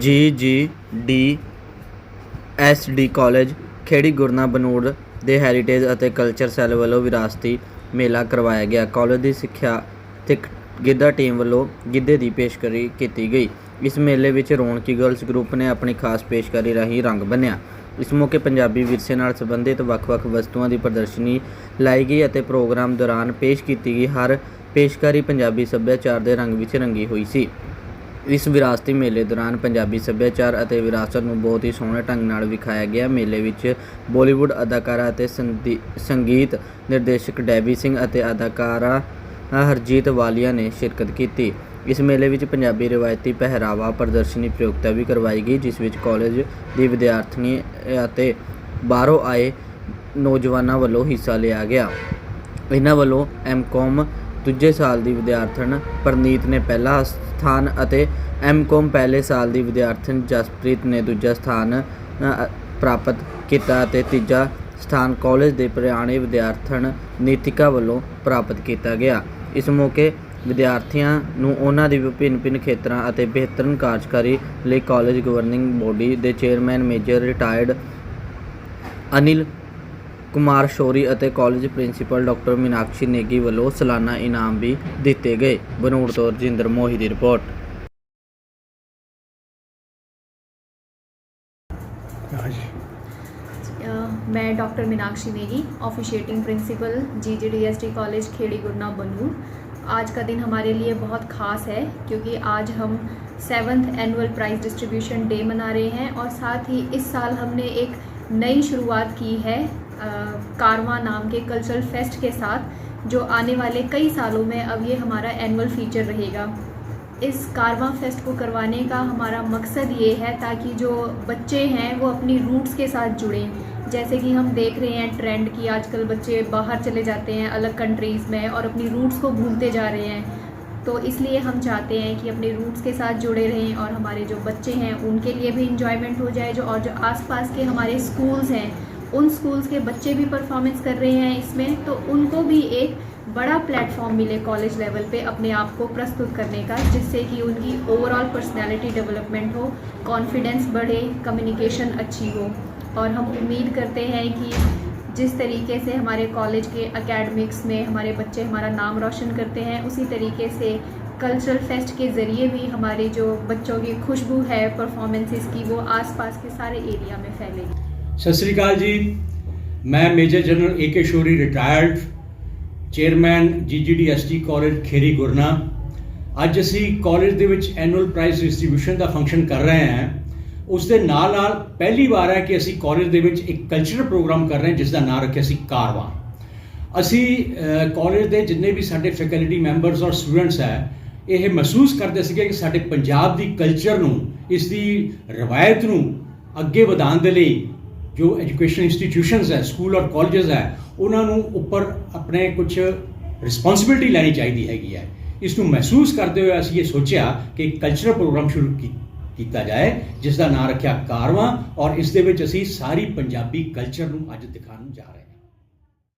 G G, D, S, D college, Kheri Gurna Banur ਦੇ heritage ਅਤੇ culture cell ਵੱਲੋਂ ਵਿਰਾਸਤੀ ਮੇਲਾ ਕਰਵਾਇਆ ਗਿਆ। ਕਾਲਜ ਦੀ ਸਿੱਖਿਆ ਤੇ ਗਿੱਧਾ ਟੀਮ ਵੱਲੋਂ ਗਿੱਧੇ ਦੀ ਪੇਸ਼ਕਰੀ ਕੀਤੀ ਗਈ। ਇਸ ਮੇਲੇ ਵਿੱਚ ਰੌਣਕੀ ਗਰਲਸ ਗਰੁੱਪ ਨੇ ਆਪਣੀ ਖਾਸ ਪੇਸ਼ਕਾਰੀ ਰਾਹੀਂ ਰੰਗ ਬੰਨਿਆ। ਇਸ ਮੌਕੇ ਪੰਜਾਬੀ ਵਿਰਸੇ ਨਾਲ ਸੰਬੰਧਿਤ ਵੱਖ-ਵੱਖ ਵਸਤੂਆਂ ਦੀ ਪ੍ਰਦਰਸ਼ਨੀ ਲਾਈ ਗਈ ਅਤੇ ਪ੍ਰੋਗਰਾਮ ਦੌਰਾਨ ਪੇਸ਼ ਕੀਤੀ ਗਈ ਹਰ ਪੇਸ਼ਕਾਰੀ ਪੰਜਾਬੀ ਸੱਭਿਆਚਾਰ ਦੇ ਰੰਗ ਵਿੱਚ ਰੰਗੀ ਹੋਈ ਸੀ। ਇਸ ਵਿਰਾਸਤੀ ਮੇਲੇ ਦੌਰਾਨ ਪੰਜਾਬੀ ਸੱਭਿਆਚਾਰ ਅਤੇ ਵਿਰਾਸਤ ਨੂੰ ਬਹੁਤ ਹੀ ਸੋਹਣੇ ਢੰਗ ਨਾਲ ਵਿਖਾਇਆ ਗਿਆ। ਮੇਲੇ ਵਿੱਚ ਬਾਲੀਵੁੱਡ ਅਦਾਕਾਰਾ ਅਤੇ ਸੰਗੀਤ ਨਿਰਦੇਸ਼ਕ ਡੈਵੀ ਸਿੰਘ ਅਤੇ ਅਦਾਕਾਰਾ ਹਰਜੀਤ ਵਾਲੀਆ ਨੇ ਸ਼ਿਰਕਤ ਕੀਤੀ। ਇਸ ਮੇਲੇ ਵਿੱਚ ਪੰਜਾਬੀ ਰਵਾਇਤੀ ਪਹਿਰਾਵਾ ਪ੍ਰਦਰਸ਼ਨੀ ਪ੍ਰਯੋਗਤਾ ਵੀ ਕਰਵਾਈ ਗਈ, ਜਿਸ ਵਿੱਚ ਕਾਲਜ ਦੀ ਵਿਦਿਆਰਥਣੀ ਅਤੇ ਬਾਹਰੋਂ ਆਏ ਨੌਜਵਾਨਾਂ ਵੱਲੋਂ ਹਿੱਸਾ ਲਿਆ ਗਿਆ। ਇਹਨਾਂ ਵੱਲੋਂ ਐਮਕਾਮ ਦੂਜੇ ਸਾਲ ਦੀ ਵਿਦਿਆਰਥਣ ਪ੍ਰਨੀਤ ਨੇ ਪਹਿਲਾ ਸਥਾਨ ਅਤੇ ਐਮਕਾਮ ਪਹਿਲੇ ਸਾਲ ਦੀ ਵਿਦਿਆਰਥਣ ਜਸਪ੍ਰੀਤ ਨੇ ਦੂਜਾ ਸਥਾਨ ਪ੍ਰਾਪਤ ਕੀਤਾ ਅਤੇ ਤੀਜਾ ਸਥਾਨ ਕਾਲਜ ਦੇ ਪੁਰਾਣੇ ਵਿਦਿਆਰਥਣ ਨੀਤਿਕਾ ਵੱਲੋਂ ਪ੍ਰਾਪਤ ਕੀਤਾ ਗਿਆ। ਇਸ ਮੌਕੇ ਵਿਦਿਆਰਥੀਆਂ ਨੂੰ ਉਹਨਾਂ ਦੀ ਵਿਭਿੰਨ ਭਿੰਨ ਖੇਤਰਾਂ ਅਤੇ ਬਿਹਤਰਨ ਕਾਰਜਕਾਰੀ ਲਈ ਕਾਲਜ ਗਵਰਨਿੰਗ ਬੋਡੀ ਦੇ chairman major retired Anil Kumar Shori ਅਤੇ college principal doctor Meenakshi Negi ਵੱਲੋਂ ਸਾਲਾਨਾ ਇਨਾਮ ਵੀ ਦਿੱਤੇ ਗਏ। ਬਨੂੜ ਤੋਂ ਰਜਿੰਦਰ ਮੋਹੀ ਦੀ ਰਿਪੋਰਟ। अ, मैं doctor Meenakshi Negi officiating principal G G D S T college Kheri Gurna Banur आज का दिन हमारे लिए बहुत ख़ास है, क्योंकि आज हम seventh annual prize distribution day मना रहे हैं और साथ ही इस साल हमने एक नई शुरुआत की है कारवा नाम के कल्चरल फेस्ट के साथ, जो आने वाले कई सालों में अब ये हमारा एनुअल फीचर रहेगा। इस कारवा फेस्ट को करवाने का हमारा मकसद ये है ताकि जो बच्चे हैं वो अपनी रूट्स के साथ जुड़ें। जैसे कि हम देख रहे हैं ट्रेंड कि आजकल बच्चे बाहर चले जाते हैं, अलग कंट्रीज़ में और अपनी रूट्स को भूलते जा रहे हैं। तो इसलिए हम चाहते हैं कि अपने रूट्स के साथ जुड़े रहें और हमारे जो बच्चे हैं उनके लिए भी इंजॉयमेंट हो जाए, जो और जो आसपास के हमारे स्कूल्स हैं उन स्कूल्स के बच्चे भी परफॉर्मेंस कर रहे हैं इसमें तो उनको भी एक बड़ा प्लेटफॉर्म मिले कॉलेज लेवल पे अपने आप को प्रस्तुत करने का, जिससे कि उनकी ओवरऑल पर्सनालिटी डेवलपमेंट हो कॉन्फिडेंस बढ़े कम्युनिकेशन अच्छी हो। और हम उम्मीद करते हैं कि जिस तरीके से हमारे कॉलेज के अकेडमिक्स में हमारे बच्चे हमारा नाम रोशन करते हैं, उसी तरीके से कल्चरल फेस्ट के ज़रिए भी हमारे जो बच्चों की खुशबू है परफॉर्मेंसेस की, वो आसपास के सारे एरिया में फैलेगी। ਸਤਿ ਸ੍ਰੀ ਅਕਾਲ ਜੀ। ਮੈਂ major general A K Shori retired chairman GGDST college Kheri, Gurna. ਅੱਜ ਅਸੀਂ ਕਾਲਜ ਦੇ ਵਿੱਚ ਐਨੂਅਲ ਪ੍ਰਾਈਜ਼ ਡਿਸਟ੍ਰੀਬਿਊਸ਼ਨ ਦਾ ਫੰਕਸ਼ਨ ਕਰ ਰਹੇ ਹਾਂ। ਉਸ ਦੇ ਨਾਲ ਨਾਲ ਪਹਿਲੀ ਵਾਰ ਹੈ ਕਿ ਅਸੀਂ ਕਾਲਜ ਦੇ ਵਿੱਚ ਇੱਕ ਕਲਚਰਲ ਪ੍ਰੋਗਰਾਮ ਕਰ ਰਹੇ ਹਾਂ ਜਿਸ ਦਾ ਨਾਮ ਰੱਖਿਆ ਸੀ ਕਾਰਵਾ। ਅਸੀਂ ਕਾਲਜ ਦੇ ਜਿੰਨੇ ਵੀ ਸਾਡੇ ਫੈਕਲਟੀ ਮੈਂਬਰਸ ਔਰ ਸਟੂਡੈਂਟਸ ਹੈ, ਇਹ ਮਹਿਸੂਸ ਕਰਦੇ ਸੀਗੇ ਕਿ ਸਾਡੇ ਪੰਜਾਬ ਦੀ ਕਲਚਰ ਨੂੰ, ਇਸ ਦੀ ਰਵਾਇਤ ਨੂੰ ਅੱਗੇ ਵਧਾਉਣ ਦੇ ਲਈ ਜੋ ਐਜੂਕੇਸ਼ਨ ਇੰਸਟੀਟਿਊਸ਼ਨਸ ਹੈ ਸਕੂਲ ਔਰ ਕਾਲਜਸ ਹੈ, ਉਹਨਾਂ ਨੂੰ ਉੱਪਰ ਆਪਣੇ ਕੁਝ ਰਿਸਪੌਂਸਿਬਿਲਟੀ ਲੈਣੀ ਚਾਹੀਦੀ ਹੈਗੀ ਹੈ। ਇਸ ਨੂੰ ਮਹਿਸੂਸ ਕਰਦੇ ਹੋਏ ਅਸੀਂ ਇਹ ਸੋਚਿਆ ਕਿ ਕਲਚਰਲ ਪ੍ਰੋਗਰਾਮ ਸ਼ੁਰੂ ਕੀ- ਕੀਤਾ ਜਾਏ ਜਿਸ ਦਾ ਨਾਮ ਰੱਖਿਆ ਕਾਰਵਾਂ, ਔਰ ਇਸ ਦੇ ਵਿੱਚ ਅਸੀਂ ਸਾਰੀ ਪੰਜਾਬੀ ਕਲਚਰ ਨੂੰ ਅੱਜ ਦਿਖਾਉਣ ਜਾ ਰਹੇ ਹਾਂ।